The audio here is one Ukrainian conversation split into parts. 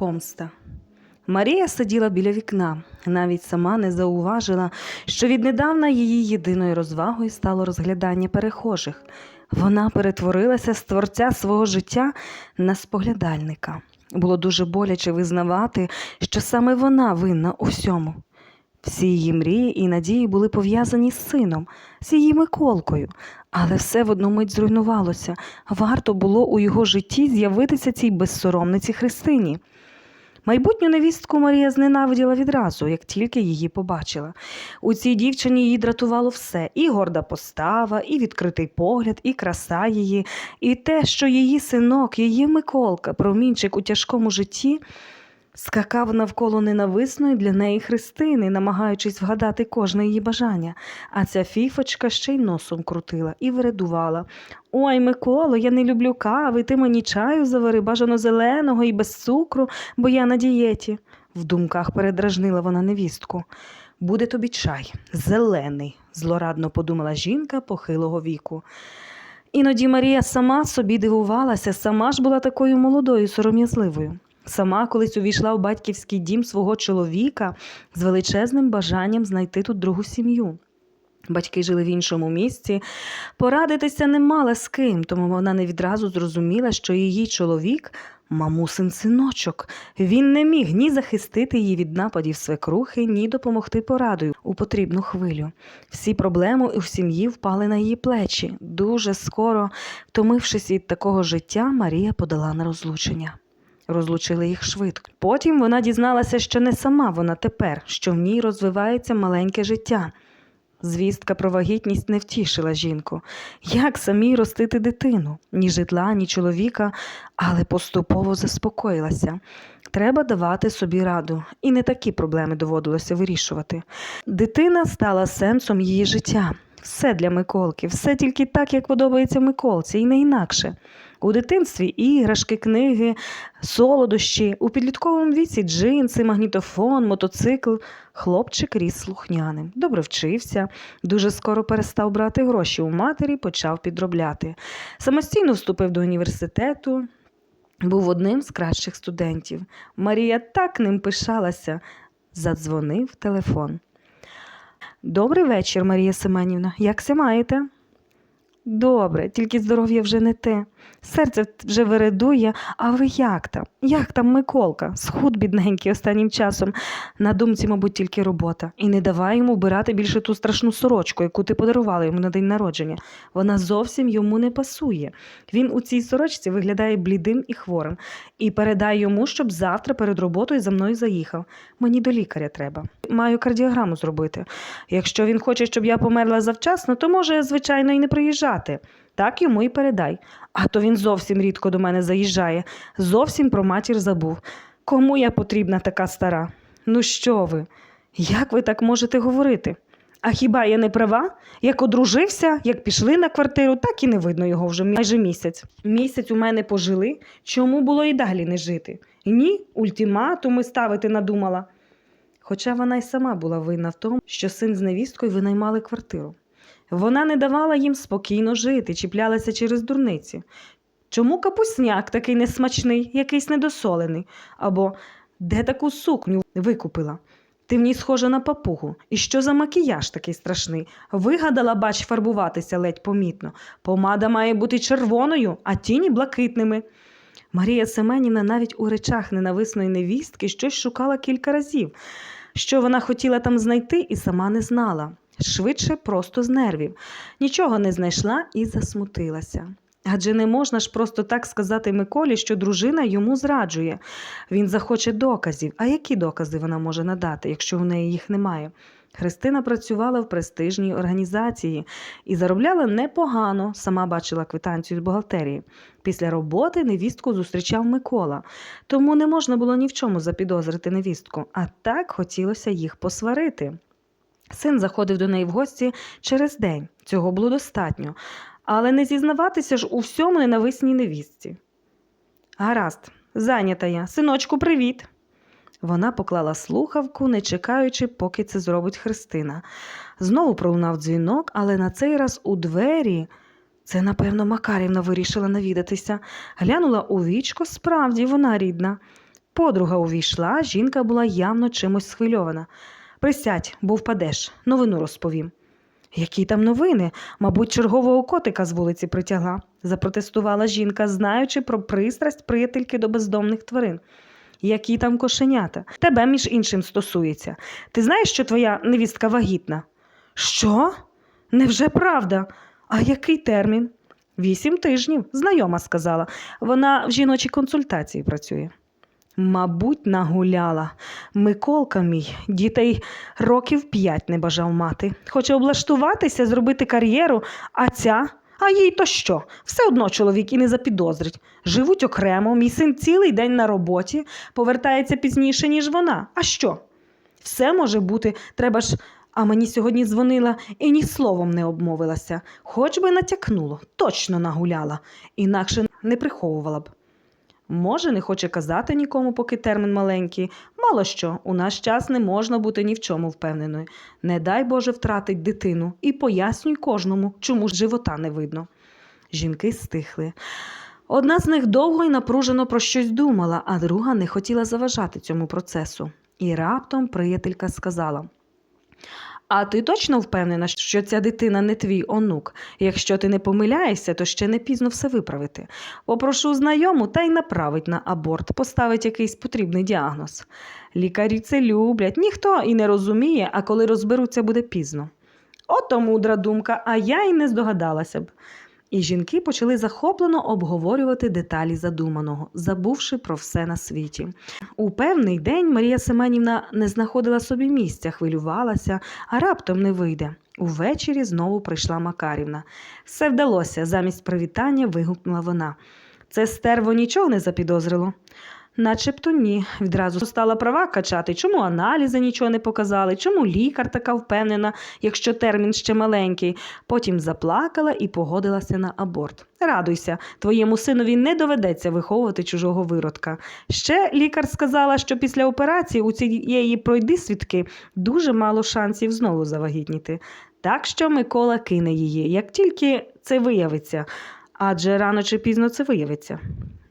Помста. Марія сиділа біля вікна, навіть сама не зауважила, що віднедавна її єдиною розвагою стало розглядання перехожих. Вона перетворилася з творця свого життя на споглядальника. Було дуже боляче визнавати, що саме вона винна у всьому. Всі її мрії і надії були пов'язані з сином, з її Миколкою, але все в одну мить зруйнувалося. Варто було у його житті з'явитися цій безсоромниці Христині. Майбутню невістку Марія зненавиділа відразу, як тільки її побачила. У цій дівчині її дратувало все: і горда постава, і відкритий погляд, і краса її, і те, що її синок, її Миколка, промінчик у тяжкому житті, скакав навколо ненависної для неї Христини, намагаючись вгадати кожне її бажання. А ця фіфочка ще й носом крутила і виредувала. Ой, Миколо, я не люблю кави, ти мені чаю завари, бажано зеленого і без цукру, бо я на дієті. В думках передражнила вона невістку. Буде тобі чай, зелений, злорадно подумала жінка похилого віку. Іноді Марія сама собі дивувалася, сама ж була такою молодою, сором'язливою. Сама колись увійшла в батьківський дім свого чоловіка з величезним бажанням знайти тут другу сім'ю. Батьки жили в іншому місці, порадитися не мала з ким, тому вона не відразу зрозуміла, що її чоловік мамусин синочок. Він не міг ні захистити її від нападів свекрухи, ні допомогти порадою у потрібну хвилю. Всі проблеми у сім'ї впали на її плечі. Дуже скоро, втомившись від такого життя, Марія подала на розлучення. Розлучили їх швидко. Потім вона дізналася, що не сама вона тепер, що в ній розвивається маленьке життя. Звістка про вагітність не втішила жінку. Як самій ростити дитину? Ні житла, ні чоловіка, але поступово заспокоїлася. Треба давати собі раду, і не такі проблеми доводилося вирішувати. Дитина стала сенсом її життя. Все для Миколки, все тільки так, як подобається Миколці, і не інакше. У дитинстві іграшки, книги, солодощі, у підлітковому віці джинси, магнітофон, мотоцикл. Хлопчик ріс слухняним, добре вчився, дуже скоро перестав брати гроші у матері, почав підробляти. Самостійно вступив до університету, був одним з кращих студентів. Марія так ним пишалася. Задзвонив телефон. Добрий вечір, Марія Семенівна. Якся маєте? Добре, тільки здоров'я вже не те. Серце вже виредує, а ви як там? Як там Миколка? Схуд бідненький останнім часом. На думці, мабуть, тільки робота. І не давай йому вбирати більше ту страшну сорочку, яку ти подарувала йому на день народження. Вона зовсім йому не пасує. Він у цій сорочці виглядає блідим і хворим. І передай йому, щоб завтра перед роботою за мною заїхав. Мені до лікаря треба. Маю кардіограму зробити. Якщо він хоче, щоб я померла завчасно, то може, звичайно, і не приїжджати. Так йому і передай. А то він зовсім рідко до мене заїжджає, зовсім про матір забув. Кому я потрібна така стара? Ну що ви? Як ви так можете говорити? А хіба я не права? Як одружився, як пішли на квартиру, так і не видно його вже майже місяць. Місяць у мене пожили, чому було і далі не жити? Ні, ультиматуми ставити надумала. Хоча вона й сама була винна в тому, що син з невісткою винаймали квартиру. Вона не давала їм спокійно жити, чіплялася через дурниці. Чому капусняк такий несмачний, якийсь недосолений? Або де таку сукню викупила? Ти в ній схожа на папугу. І що за макіяж такий страшний? Вигадала, бач, фарбуватися ледь помітно. Помада має бути червоною, а тіні блакитними. Марія Семенівна навіть у речах ненависної невістки щось шукала кілька разів. Що вона хотіла там знайти, і сама не знала. Швидше просто з нервів. Нічого не знайшла і засмутилася. Адже не можна ж просто так сказати Миколі, що дружина йому зраджує. Він захоче доказів. А які докази вона може надати, якщо у неї їх немає? Христина працювала в престижній організації і заробляла непогано, сама бачила квитанцію з бухгалтерії. Після роботи невістку зустрічав Микола, тому не можна було ні в чому запідозрити невістку, а так хотілося їх посварити. Син заходив до неї в гості через день. Цього було достатньо, але не зізнаватися ж у всьому ненависній невістці. Гаразд, зайнята я. Синочку, привіт. Вона поклала слухавку, не чекаючи, поки це зробить Христина. Знову пролунав дзвінок, але на цей раз у двері. Це, напевно, Макарівна вирішила навідатися. Глянула у вічко, справді вона рідна. подруга увійшла, жінка була явно чимось схвильована. Присядь, бо впадеш, новину розповім. Які там новини? Мабуть, чергового котика з вулиці притягла, запротестувала жінка, знаючи про пристрасть приятельки до бездомних тварин. Які там кошенята? Тебе, між іншим, стосується. Ти знаєш, що твоя невістка вагітна? Що? Невже правда? А який термін? Вісім тижнів, знайома сказала. Вона в жіночій консультації працює. Мабуть, нагуляла. Миколка мій дітей років п'ять не бажав мати. Хоче облаштуватися, зробити кар'єру, а ця. А їй то що? Все одно чоловік і не запідозрить. Живуть окремо, мій син цілий день на роботі, повертається пізніше, ніж вона. А що? Все може бути, треба ж. А мені сьогодні дзвонила і ні словом не обмовилася. Хоч би натякнуло, точно нагуляла, інакше не приховувала б. Може, не хоче казати нікому, поки термін маленький. Мало що, у наш час не можна бути ні в чому впевненою. Не дай Боже втратить дитину і пояснюй кожному, чому ж живота не видно. Жінки стихли. Одна з них довго і напружено про щось думала, а друга не хотіла заважати цьому процесу. І раптом приятелька сказала: А ти точно впевнена, що ця дитина не твій онук? Якщо ти не помиляєшся, то ще не пізно все виправити. Попрошу знайому та й направить на аборт, поставить якийсь потрібний діагноз. Лікарі це люблять, ніхто і не розуміє, а коли розберуться, буде пізно. Ото мудра думка, а я й не здогадалася б. І жінки почали захоплено обговорювати деталі задуманого, забувши про все на світі. У певний день Марія Семенівна не знаходила собі місця, хвилювалася, а раптом не вийде. Увечері знову прийшла Макарівна. Все вдалося, замість привітання вигукнула вона. Це стерво нічого не запідозрило. Начебто ні. Відразу стала права качати. Чому аналізи нічого не показали? Чому лікар така впевнена, якщо термін ще маленький? Потім заплакала і погодилася на аборт. Радуйся, твоєму синові не доведеться виховувати чужого виродка. Ще лікар сказала, що після операції у цієї пройди свідки дуже мало шансів знову завагітніти. Так що Микола кине її, як тільки це виявиться. Адже рано чи пізно це виявиться.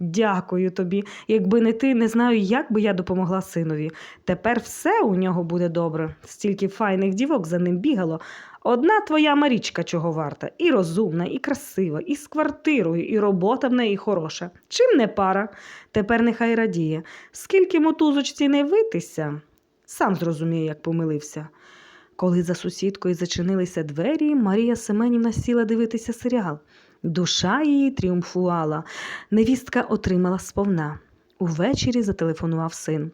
Дякую тобі. Якби не ти, не знаю, як би я допомогла синові. Тепер все у нього буде добре. Стільки файних дівок за ним бігало. Одна твоя Марічка чого варта, і розумна, і красива, і з квартирою, і робота в неї хороша. Чим не пара? Тепер нехай радіє. Скільки мотузочці не витися, сам зрозуміє, як помилився. Коли за сусідкою зачинилися двері, Марія Семенівна сіла дивитися серіал. Душа її тріумфувала. Невістка отримала сповна. Увечері зателефонував син.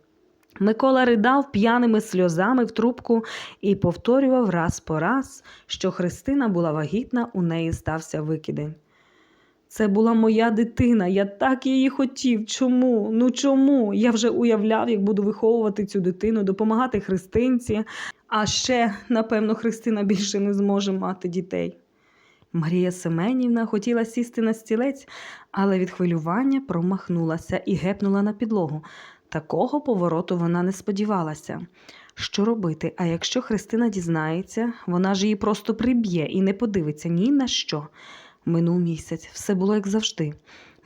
Микола ридав п'яними сльозами в трубку і повторював раз по раз, що Христина була вагітна, у неї стався викидень. Це була моя дитина, я так її хотів. Чому? Ну чому? Я вже уявляв, як буду виховувати цю дитину, допомагати Христинці, а ще, напевно, Христина більше не зможе мати дітей. Марія Семенівна хотіла сісти на стілець, але від хвилювання промахнулася і гепнула на підлогу. Такого повороту вона не сподівалася. Що робити? А якщо Христина дізнається, вона ж її просто приб'є і не подивиться ні на що. Минув місяць, все було як завжди.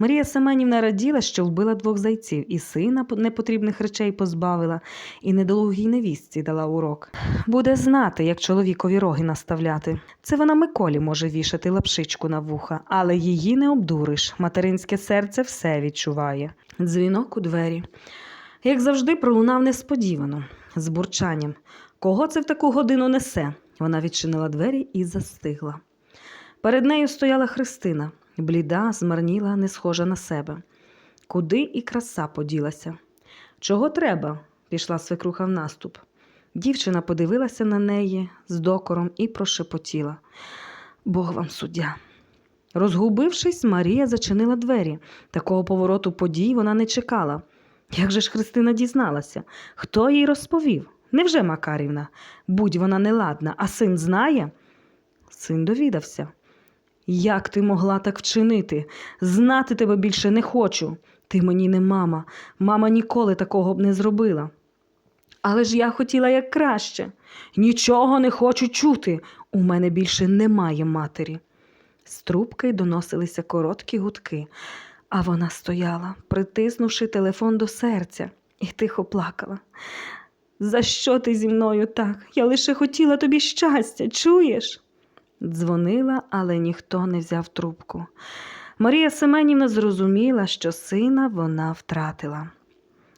Марія Семенівна раділа, що вбила двох зайців, і сина непотрібних речей позбавила, і недолугій невістці дала урок. Буде знати, як чоловікові роги наставляти. Це вона Миколі може вішати лапшичку на вуха, але її не обдуриш. Материнське серце все відчуває. Дзвінок у двері. Як завжди, пролунав несподівано, з бурчанням. Кого це в таку годину несе? Вона відчинила двері і застигла. Перед нею стояла Христина, бліда, змарніла, не схожа на себе. Куди і краса поділася. Чого треба? пішла свекруха в наступ. Дівчина подивилася на неї з докором і прошепотіла. Бог вам суддя. Розгубившись, Марія зачинила двері. Такого повороту подій вона не чекала. Як же ж Христина дізналася? Хто їй розповів? Невже Макарівна? Будь вона неладна, а син знає? Син довідався. Як ти могла так вчинити? Знати тебе більше не хочу. Ти мені не мама. Мама ніколи такого б не зробила. Але ж я хотіла як краще. Нічого не хочу чути. У мене більше немає матері. З трубки доносилися короткі гудки, а вона стояла, притиснувши телефон до серця. і тихо плакала. За що ти зі мною так? Я лише хотіла тобі щастя, чуєш? Дзвонила, але ніхто не взяв трубку. Марія Семенівна зрозуміла, що сина вона втратила.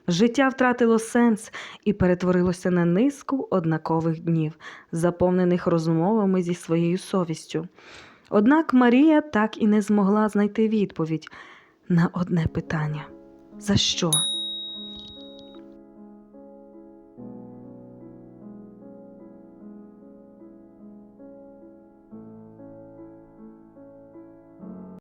Життя втратило сенс і перетворилося на низку однакових днів, заповнених розмовами зі своєю совістю. Однак Марія так і не змогла знайти відповідь на одне питання: за що